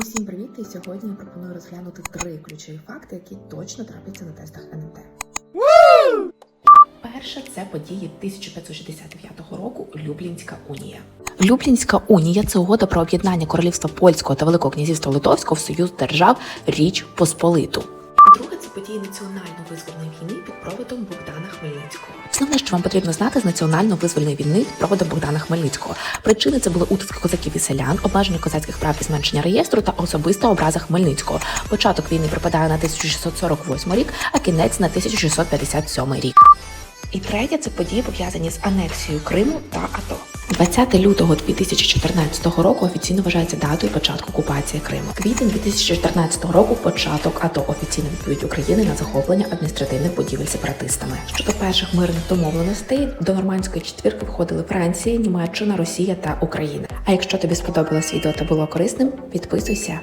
Усім привіт! І сьогодні я пропоную розглянути три ключові факти, які точно трапляться на тестах НМТ. Перше це події 1569 року Люблінська унія. Люблінська унія це угода про об'єднання королівства польського та Великого князівства Литовського в союз держав Річ Посполиту. Події національно-визвольної війни під проводом Богдана Хмельницького. Основне, що вам потрібно знати з національно-визвольної війни під проводом Богдана Хмельницького. Причини це були утиски козаків і селян, обмеження козацьких прав і зменшення реєстру та особиста образа Хмельницького. Початок війни припадає на 1648 рік, а кінець на 1657 рік. І третє це події пов'язані з анексією Криму та АТО. 20 лютого 2014 року офіційно вважається датою початку окупації Криму. Квітень 2014 року початок АТО офіційна відповідь України на захоплення адміністративних будівель сепаратистами. Щодо перших мирних домовленостей до нормандської четвірки входили Франція, Німеччина, Росія та Україна. А якщо тобі сподобалось відео та було корисним, підписуйся